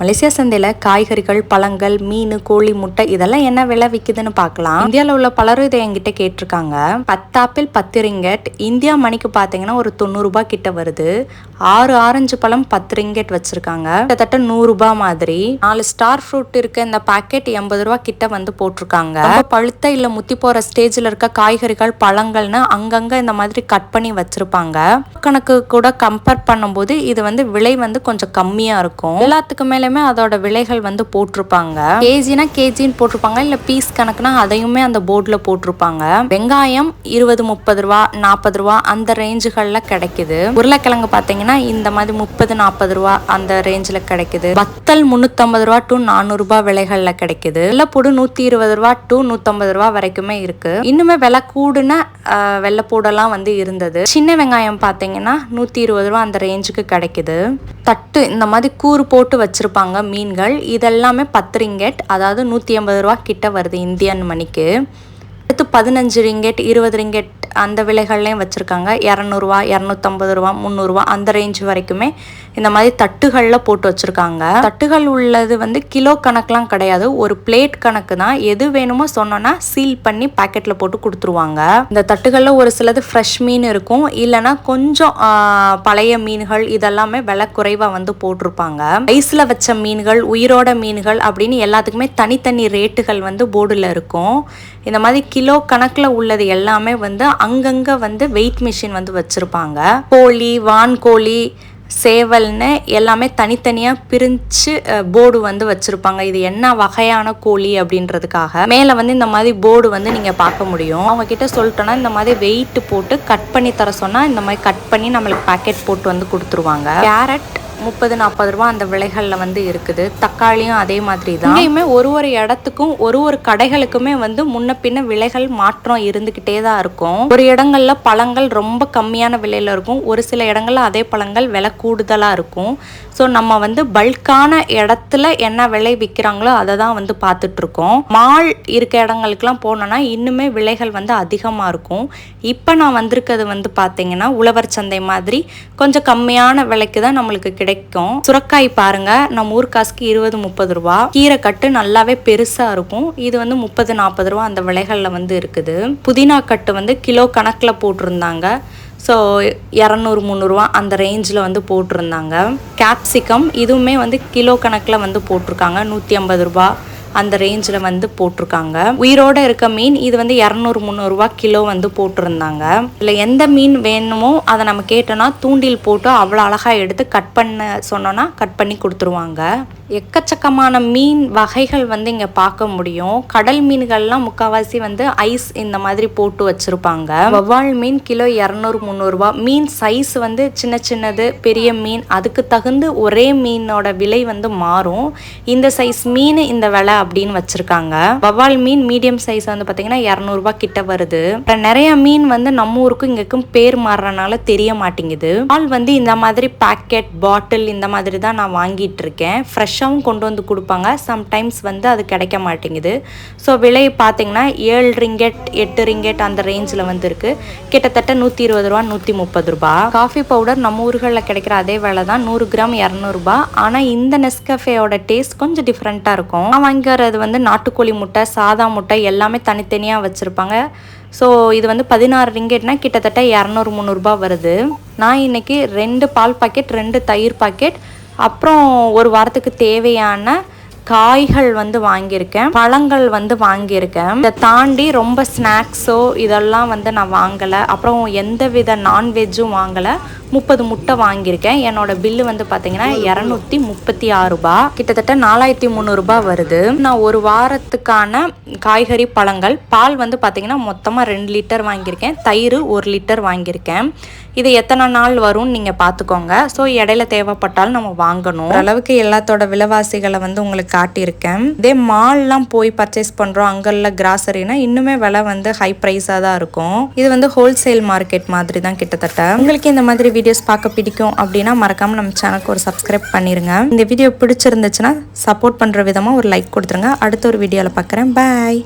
Malaysia சந்தையில் காய்கறிகள் பழங்கள் மீன் கோழி முட்டை இதெல்லாம் என்ன விலை விற்குதுன்னு பார்க்கலாம். இந்தியாவில் உள்ள பலரும் இதை என்கிட்ட கேட்டிருக்காங்க. பத்து ஆப்பிள் பத்து ரிங்கெட். இந்தியா மணிக்கு பார்த்தீங்கன்னா ஒரு தொண்ணூறுபா கிட்ட வருது. ஆறு ஆரஞ்சு பழம் பத்து ரிங்கெட் வச்சிருக்காங்க. கிட்டத்தட்ட நூறுரூபா மாதிரி. நாலு ஸ்டார் ஃப்ரூட் இருக்க இந்த பாக்கெட் எண்பது ரூபா கிட்ட வந்து போட்டிருக்காங்க. பழுத்த இல்லை முத்தி போகிற ஸ்டேஜில் இருக்க காய்கறிகள் பழங்கள்னு அங்கங்கே இந்த மாதிரி கட் பண்ணி வச்சிருப்பாங்க. கணக்கு கூட கம்பேர் பண்ணும்போது இது வந்து விலை வந்து கொஞ்சம் கம்மியாக இருக்கும். எல்லாத்துக்கு மேலேயுமே அதோட விலைகள் வந்து போட்டிருப்பாங்க. கேஜினா கேஜின்னு போட்டிருப்பாங்க. இல்லை பீஸ் கணக்குனா அதையுமே அந்த போர்டில் போட்டிருப்பாங்க. வெங்காயம் இருபது முப்பது ரூபா நாற்பது ரூபா அந்த ரேஞ்சுகளில் கிடைக்குது. உருளைக்கிழங்கு பார்த்தீங்கன்னா இந்த மாதிரி முப்பது நாற்பது ரூபா அந்த ரேஞ்சில் கிடைக்குது. வத்தல் முந்நூற்றம்பது ரூபா டு நானூறுரூபா விலைகளில் கிடைக்குது. வெள்ளைப்பூடு நூற்றி இருபது ரூபா டு நூற்றம்பது ரூபா வரைக்குமே இருக்கு. இன்னுமே விலை கூடுன வெள்ளைப்பூடெல்லாம் வந்து இருந்தது. சின்ன வெங்காயம் பார்த்தீங்கன்னா நூற்றி இருபது ரூபா அந்த ரேஞ்சுக்கு கிடைக்குது. தட்டு இந்த மாதிரி கூறு போட்டு வச்சுருப்பாங்க மீன்கள். இதெல்லாமே பத்து ரிங்கெட் அதாவது நூற்றி ஐம்பது ரூபா கிட்ட வருது இந்தியன் மணிக்கு. அடுத்து பதினஞ்சு ரிங்கெட் இருபது ரிங்கெட் அந்த விலைகள்லையும் வச்சுருக்காங்க. இரநூறுவா இரநூத்தம்பது ரூபா முந்நூறுரூவா அந்த ரேஞ்ச் வரைக்குமே இந்த மாதிரி தட்டுகளில் போட்டு வச்சுருக்காங்க. தட்டுகள் உள்ளது வந்து கிலோ கணக்கெலாம் கிடையாது. ஒரு பிளேட் கணக்கு தான் எது வேணுமோ சொன்னோன்னா சீல் பண்ணி பாக்கெட்டில் போட்டு கொடுத்துருவாங்க. இந்த தட்டுகளில் ஒரு சிலது ஃப்ரெஷ் மீன் இருக்கும். இல்லைன்னா கொஞ்சம் பழைய மீன்கள் இதெல்லாமே விலை குறைவாக வந்து போட்டிருப்பாங்க. ஐஸில் வச்ச மீன்கள் உயிரோட மீன்கள் அப்படின்னு எல்லாத்துக்குமே தனித்தனி ரேட்டுகள் வந்து போர்டில் இருக்கும். இந்த மாதிரி கிலோ கணக்கில் உள்ளது எல்லாமே வந்து அங்கங்கே வந்து வெயிட் மிஷின் வந்து வச்சுருப்பாங்க. கோழி வான்கோழி சேவல்னு எல்லாமே தனித்தனியாக பிரித்து போர்டு வந்து வச்சுருப்பாங்க. இது என்ன வகையான கோழி அப்படின்றதுக்காக. மேலே வந்து இந்த மாதிரி போர்டு வந்து நீங்கள் பார்க்க முடியும். அவங்க கிட்ட சொல்லிட்டோன்னா இந்த மாதிரி வெயிட் போட்டு கட் பண்ணி தர சொன்னால் இந்த மாதிரி கட் பண்ணி நம்மளுக்கு பேக்கெட் போட்டு வந்து கொடுத்துருவாங்க. கேரட் முப்பது நாற்பது ரூபா அந்த விலைகளில் வந்து இருக்குது. தக்காளியும் அதே மாதிரி தான் இங்கேயுமே ஒரு ஒரு இடத்துக்கும் ஒரு ஒரு கடைகளுக்குமே வந்து முன்ன பின்ன விலைகள் மாற்றம் இருந்துக்கிட்டே தான் இருக்கும். ஒரு இடங்களில் பழங்கள் ரொம்ப கம்மியான விலையில இருக்கும். ஒரு சில இடங்களில் அதே பழங்கள் விலை கூடுதலாக இருக்கும். ஸோ நம்ம வந்து பல்கான இடத்துல என்ன விலை விற்கிறாங்களோ அதை தான் வந்து பார்த்துட்டு இருக்கோம் மால் இருக்க இடங்களுக்குலாம் போனோன்னா இன்னுமே விலைகள் வந்து அதிகமாக இருக்கும். இப்போ நான் வந்திருக்கிறது வந்து பார்த்தீங்கன்னா உழவர் சந்தை மாதிரி கொஞ்சம் கம்மியான விலைக்கு தான் நம்மளுக்கு கிடைக்கும் கிடைக்கும். சுரக்காய் பாருங்க. நம்ம ஊர் காசுக்கு இருபது முப்பது ரூபா. கீரை கட்டு நல்லாவே பெருசா இருக்கும். இது வந்து முப்பது நாற்பது ரூபா அந்த விலைகள்ல வந்து இருக்குது. புதினா கட்டு வந்து கிலோ கணக்கில் போட்டிருந்தாங்க. ஸோ இரநூறு முந்நூறுரூவா அந்த ரேஞ்சில் வந்து போட்டிருந்தாங்க. கேப்சிகம் இதுவுமே வந்து கிலோ கணக்கில் வந்து போட்டிருக்காங்க. நூற்றி ஐம்பது ரூபா. அந்த ரேஞ்சில் வந்து போட்டிருக்காங்க. உயிரோட இருக்க மீன் இது வந்து இரநூறு முந்நூறுரூவா கிலோ வந்து போட்டிருந்தாங்க. இல்லை எந்த மீன் வேணுமோ அதை நம்ம கேட்டோன்னா தூண்டில் போட்டு அவ்வளோ அழகாக எடுத்து கட் பண்ண சொன்னோன்னா கட் பண்ணி கொடுத்துருவாங்க. எக்கச்சக்கமான மீன் வகைகள் வந்து இங்கே பார்க்க முடியும். கடல் மீன்கள்லாம் முக்கால்வாசி வந்து ஐஸ் இந்த மாதிரி போட்டு வச்சுருப்பாங்க. வவ்வால் மீன் கிலோ இரநூறு முந்நூறுரூவா மீன் சைஸ் வந்து சின்ன சின்னது பெரிய மீன். அதுக்கு தகுந்து ஒரே மீனோட விலை வந்து மாறும். இந்த சைஸ் மீன் இந்த விலை அப்படின்னு வச்சுருக்காங்க. வவ்வால் மீன் மீடியம் சைஸ் வந்து பார்த்தீங்கன்னா இரநூறுபா கிட்ட வருது. அப்புறம் நிறைய மீன் வந்து நம்ம ஊருக்கும் இங்கேக்கும் பேர் மாறுறனால தெரிய மாட்டேங்குது. பால் வந்து இந்த மாதிரி பேக்கெட் பாட்டில் இந்த மாதிரி தான் நான் வாங்கிட்டு இருக்கேன். ஃப்ரெஷ்ஷாகவும் கொண்டு வந்து கொடுப்பாங்க. சம்டைம்ஸ் வந்து அது கிடைக்க மாட்டேங்குது. ஸோ விலை பார்த்தீங்கன்னா ஏழு ரிங்கெட் எட்டு ரிங்கெட் அந்த ரேஞ்சில் வந்து கிட்டத்தட்ட நூற்றி இருபது ரூபா நூற்றி முப்பது ரூபா. காஃபி பவுடர் நம்ம ஊர்களில் கிடைக்கிற அதே விலை தான் நூறு கிராம் இரநூறுபா. ஆனால் இந்த நெஸ்கஃபேயோட டேஸ்ட் கொஞ்சம் டிஃப்ரெண்ட்டாக இருக்கும். நான் வாங்கிக்கிறது வந்து நாட்டுக்கோழி முட்டை சாதா முட்டை எல்லாமே தனித்தனியாக வச்சுருப்பாங்க. ஸோ இது வந்து பதினாறு ரிங்கெட்னா கிட்டத்தட்ட இரநூறு முந்நூறுபா வருது. நான் இன்னைக்கு ரெண்டு பால் பாக்கெட் ரெண்டு தயிர் பாக்கெட் அப்புறம் ஒரு வாரத்துக்கு தேவையான காய்கள் வந்து வாங்கியிருக்கேன் பழங்கள் வந்து வாங்கியிருக்கேன். இதை தாண்டி ரொம்ப ஸ்நாக்ஸோ இதெல்லாம் வந்து நான் வாங்கலை. அப்புறம் எந்த வித நான்வெஜ்ஜும் வாங்கலை. முப்பது முட்டை வாங்கியிருக்கேன். என்னோட பில்லு வந்து பார்த்தீங்கன்னா இரநூத்தி முப்பத்தி ஆறு ரூபாய். கிட்டத்தட்ட நாலாயிரத்தி முந்நூறுரூபா வருது. நான் ஒரு வாரத்துக்கான காய்கறி பழங்கள் பால் வந்து பார்த்தீங்கன்னா மொத்தமாக ரெண்டு லிட்டர் வாங்கியிருக்கேன். தயிர் ஒரு லிட்டர் வாங்கியிருக்கேன். இது எத்தனை நாள் வரும்னு நீங்கள் பார்த்துக்கோங்க. ஸோ இடையில தேவைப்பட்டாலும் நம்ம வாங்கணும். அளவுக்கு எல்லாத்தோட விலைவாசிகளை வந்து உங்களுக்கு காட்டியிருக்கேன். இதே மால்லாம் போய் பர்ச்சேஸ் பண்ணுறோம் அங்கெல்லாம் கிராசரினா இன்னுமே விலை வந்து ஹை ப்ரைஸாக தான் இருக்கும். இது வந்து ஹோல்சேல் மார்க்கெட் மாதிரி தான் கிட்டத்தட்ட. உங்களுக்கு இந்த மாதிரி வீடியோஸ் பார்க்க பிடிக்கும் அப்படின்னா மறக்காமல் நம்ம சேனலுக்கு ஒரு சப்ஸ்கிரைப் பண்ணிருங்க. இந்த வீடியோ பிடிச்சிருந்துச்சுன்னா சப்போர்ட் பண்ணுற விதமாக ஒரு லைக் கொடுத்துருங்க. அடுத்த ஒரு வீடியோவில் பார்க்குறேன். பாய்